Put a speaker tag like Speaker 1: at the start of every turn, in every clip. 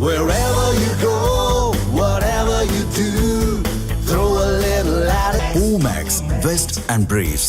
Speaker 1: Wherever you go, whatever you do, throw a little at it.
Speaker 2: Omax, Vest and Briefs.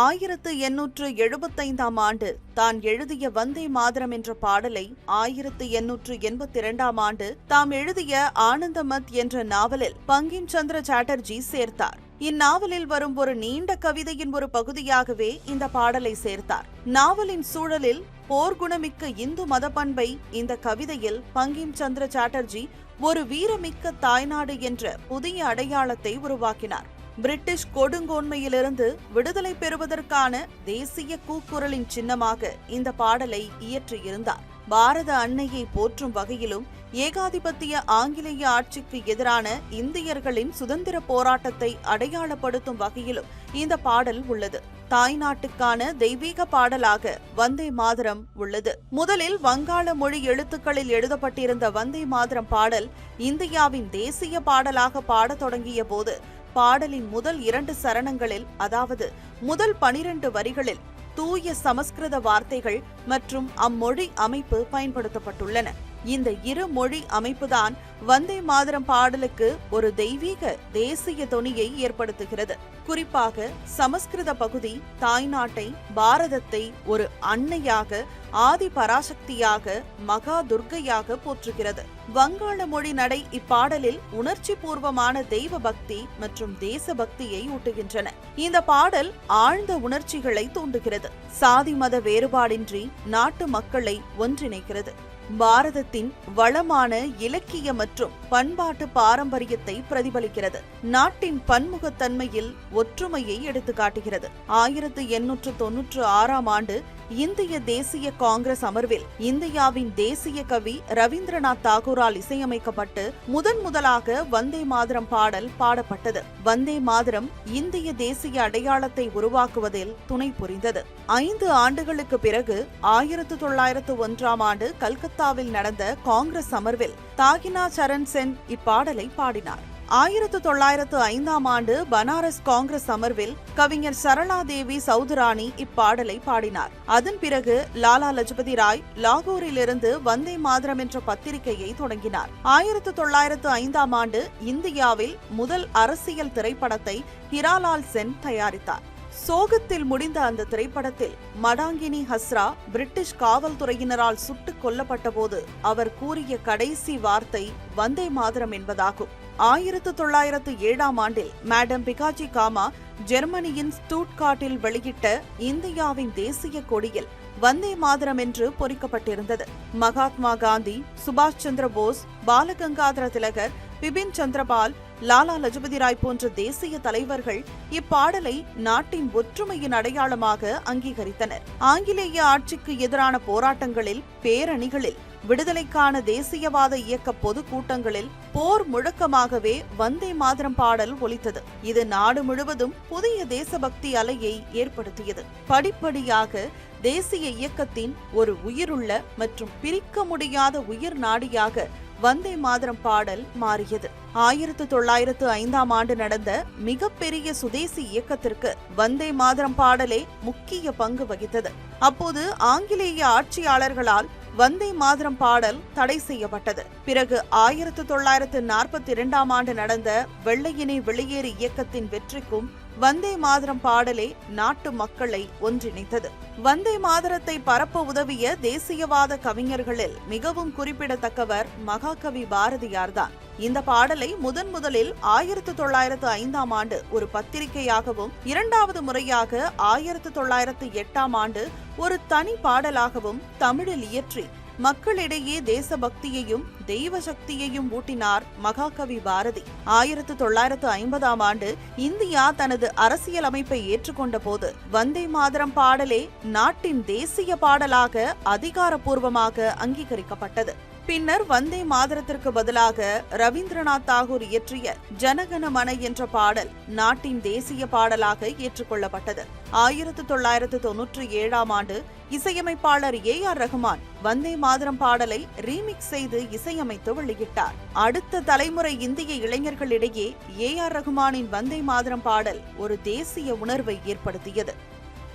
Speaker 3: ஆயிரத்து எண்ணூற்று எழுபத்தைந்தாம் ஆண்டு தான் எழுதிய வந்தே மாதரம் என்ற பாடலை ஆயிரத்து எண்ணூற்று எண்பத்தி இரண்டாம் ஆண்டு தாம் எழுதிய ஆனந்தமத் என்ற நாவலில் பங்கிம் சந்திர சாட்டர்ஜி சேர்த்தார் இந்நாவலில் வரும் ஒரு நீண்ட கவிதையின் ஒரு பகுதியாகவே இந்த பாடலை சேர்த்தார் நாவலின் சூழலில் போர்க்குணமிக்க இந்து மத பண்பை இந்த கவிதையில் பங்கிம் சந்திர சாட்டர்ஜி ஒரு வீரமிக்க தாய்நாடு என்ற புதிய அடையாளத்தை உருவாக்கினார். பிரிட்டிஷ் கொடுங்கோன்மையிலிருந்து விடுதலை பெறுவதற்கான தேசிய கூக்குரலின் சின்னமாக இந்த பாடலை இயற்றியிருந்தார் பாரத அன்னையை போற்றும் வகையிலும் ஏகாதிபத்திய ஆங்கிலேய ஆட்சிக்கு எதிரான இந்தியர்களின் சுதந்திர போராட்டத்தை அடையாளப்படுத்தும் வகையிலும் இந்த பாடல் உள்ளது. தாய்நாட்டுக்கான தெய்வீக பாடலாக வந்தே மாதரம் உள்ளது. முதலில் வங்காள மொழி எழுத்துக்களில் எழுதப்பட்டிருந்த வந்தே மாதரம் பாடல் இந்தியாவின் தேசிய பாடலாக பாடத் தொடங்கிய போது பாடலின் முதல் இரண்டு சரணங்களில் அதாவது முதல் பனிரெண்டு வரிகளில் தூய சமஸ்கிருத வார்த்தைகள் மற்றும் அம்மொழி அமைப்பு பயன்படுத்தப்பட்டுள்ளன. இந்த இரு மொழி அமைப்புதான் வந்தே மாதரம் பாடலுக்கு ஒரு தெய்வீக தேசிய தொனியை ஏற்படுத்துகிறது. குறிப்பாக சமஸ்கிருத பகுதி தாய்நாட்டை பாரதத்தை ஒரு அன்னையாக ஆதி பராசக்தியாக மகா துர்க்கையாக போற்றுகிறது. வங்காள மொழி நடை இப்பாடலில் உணர்ச்சி பூர்வமான தெய்வ பக்தி மற்றும் தேச பக்தியை ஊட்டுகின்றன. இந்த பாடல் ஆழ்ந்த உணர்ச்சிகளை தூண்டுகிறது. சாதி மத வேறுபாடின்றி நாட்டு மக்களை ஒன்றிணைக்கிறது. பாரதத்தின் வளமான இலக்கிய மற்றும் பண்பாட்டு பாரம்பரியத்தை பிரதிபலிக்கிறது. நாட்டின் பன்முகத்தன்மையில் ஒற்றுமையை எடுத்துக்காட்டுகிறது. ஆயிரத்து எண்ணூற்று தொன்னூற்று ஆறாம் ஆண்டு இந்திய தேசிய காங்கிரஸ் அமர்வில் இந்தியாவின் தேசிய கவி ரவீந்திரநாத் தாகூரால் இசையமைக்கப்பட்டு முதன் முதலாக வந்தே மாதரம் பாடல் பாடப்பட்டது. வந்தே மாதரம் இந்திய தேசிய அடையாளத்தை உருவாக்குவதில் துணை புரிந்தது. ஐந்து ஆண்டுகளுக்கு பிறகு ஆயிரத்து தொள்ளாயிரத்து ஒன்றாம் ஆண்டு கல்கத்தாவில் நடந்த காங்கிரஸ் அமர்வில் தாகினா சரண் சென் இப்பாடலை பாடினார். ஆயிரத்து தொள்ளாயிரத்து ஐந்தாம் ஆண்டு பனாரஸ் காங்கிரஸ் அமர்வில் கவிஞர் சரளாதேவி தேவி சௌதுராணி இப்பாடலை பாடினார். அதன் பிறகு லாலா லஜபதி ராய் லாகூரிலிருந்து வந்தே மாதரம் என்ற பத்திரிகையை தொடங்கினார். ஆயிரத்து தொள்ளாயிரத்து ஐந்தாம் ஆண்டு இந்தியாவில் முதல் அரசியல் திரைப்படத்தை ஹிராலால் சென் தயாரித்தார். சோகத்தில் முடிந்த அந்த திரைப்படத்தில் மடாங்கினி ஹஸ்ரா பிரிட்டிஷ் காவல்துறையினரால் சுட்டுக் கொல்லப்பட்டபோது அவர் கூறிய கடைசி வார்த்தை வந்தே மாதரம் என்பதாகும். ஆயிரத்து தொள்ளாயிரத்து ஏழாம் ஆண்டில் மேடம் பிகாஜி காமா ஜெர்மனியின் ஸ்டூட்காட்டில் வெளியிட்ட இந்தியாவின் தேசிய கொடியில் வந்தே மாதரம் என்று பொறிக்கப்பட்டிருந்தது. மகாத்மா காந்தி சுபாஷ் சந்திர போஸ் பாலகங்காதர திலகர் பிபின் சந்திரபால் லாலா லஜபதி ராய் போன்ற தேசிய தலைவர்கள் இப்பாடலை நாட்டின் ஒற்றுமையின் அடையாளமாக அங்கீகரித்தனர். ஆங்கிலேய ஆட்சிக்கு எதிரான போராட்டங்களில் பேரணிகளில் விடுதலைக்கான தேசியவாத இயக்க பொதுக்கூட்டங்களில் போர் முழக்கமாகவே வந்தே மாதரம் பாடல் ஒலித்தது. இது நாடு முழுவதும் புதிய தேசபக்தி அலையை ஏற்படுத்தியது. படிப்படியாக தேசிய இயக்கத்தின் ஒரு உயிருள்ள மற்றும் பிரிக்க முடியாத உயிர் நாடியாக வந்தே மாதரம் பாடல் மாறியது. ஆயிரத்து தொள்ளாயிரத்து ஐந்தாம் ஆண்டு நடந்த மிகப்பெரிய சுதேசி இயக்கத்திற்கு வந்தே மாதரம் பாடலே முக்கிய பங்கு வகித்தது. அப்போது ஆங்கிலேய ஆட்சியாளர்களால் வந்தே மாதரம் பாடல் தடை செய்யப்பட்டது. பிறகு ஆயிரத்து தொள்ளாயிரத்து நாற்பத்தி இரண்டாம் ஆண்டு நடந்த வெள்ளையினை வெளியேறு இயக்கத்தின் வெற்றிக்கும் வந்தே மாதரம் பாடலே நாட்டு மக்களை ஒன்றிணைத்தது. வந்தே மாதரத்தை பரப்ப உதவிய தேசியவாத கவிஞர்களில் மிகவும் குறிப்பிடத்தக்கவர் மகாகவி பாரதியார்தான். இந்த பாடலை முதன் முதலில் ஆயிரத்து தொள்ளாயிரத்து ஐந்தாம் ஆண்டு ஒரு பத்திரிகையாகவும் இரண்டாவது முறையாக ஆயிரத்து தொள்ளாயிரத்து எட்டாம் ஆண்டு ஒரு தனி பாடலாகவும் தமிழில் இயற்றி மக்களிடையே தேசபக்தியையும் தெய்வ சக்தியையும் ஊட்டினார் மகாகவி பாரதி. ஆயிரத்து தொள்ளாயிரத்து ஐம்பதாம் ஆண்டு இந்தியா தனது அரசியல் அமைப்பை ஏற்றுக்கொண்ட போது வந்தே மாதரம் பாடலே நாட்டின் தேசிய பாடலாக அதிகாரப்பூர்வமாக அங்கீகரிக்கப்பட்டது. பின்னர் வந்தே மாதரத்திற்கு பதிலாக ரவீந்திரநாத் தாகூர் இயற்றிய ஜனகணமன என்ற பாடல் நாட்டின் தேசிய பாடலாக ஏற்றுக்கொள்ளப்பட்டது. ஆயிரத்து தொள்ளாயிரத்து தொன்னூற்றி ஏழாம் ஆண்டு இசையமைப்பாளர் ஏ ஆர் ரஹ்மான் வந்தே மாதரம் பாடலை ரீமிக்ஸ் செய்து இசையமைத்து வெளியிட்டார். அடுத்த தலைமுறை இந்திய இளைஞர்களிடையே ஏ ஆர் ரஹ்மானின் வந்தே மாதரம் பாடல் ஒரு தேசிய உணர்வை ஏற்படுத்தியது.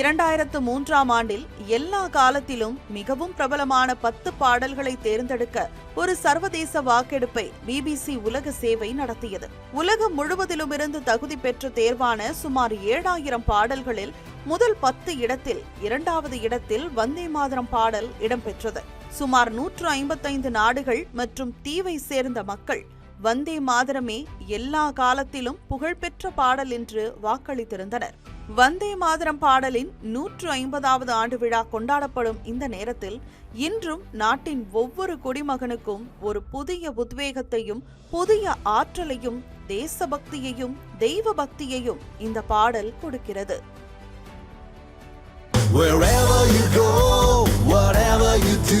Speaker 3: இரண்டாயிரத்து மூன்றாம் ஆண்டில் எல்லா காலத்திலும் மிகவும் பிரபலமான பத்து பாடல்களை தேர்ந்தெடுக்க ஒரு சர்வதேச வாக்கெடுப்பை பிபிசி உலக சேவை நடத்தியது. உலகம் முழுவதிலுமிருந்து தகுதி பெற்ற தேர்வான சுமார் ஏழாயிரம் பாடல்களில் முதல் பத்து இடத்தில் இரண்டாவது இடத்தில் வந்தே மாதரம் பாடல் இடம்பெற்றது. சுமார் நூற்று ஐம்பத்தைந்து நாடுகள் மற்றும் தீவை சேர்ந்த மக்கள் வந்தே மாதரமே எல்லா காலத்திலும் புகழ்பெற்ற பாடல் என்று வாக்களித்திருந்தனர். வந்தே மாதரம் பாடலின் நூற்று ஐம்பதாவது ஆண்டு விழா கொண்டாடப்படும் இந்த நேரத்தில் இன்றும் நாட்டின் ஒவ்வொரு குடிமகனுக்கும் ஒரு புதிய உத்வேகத்தையும் புதிய ஆற்றலையும் தேசபக்தியையும் தெய்வ பக்தியையும் இந்த பாடல் கொடுக்கிறது.
Speaker 1: Wherever you go, whatever you do,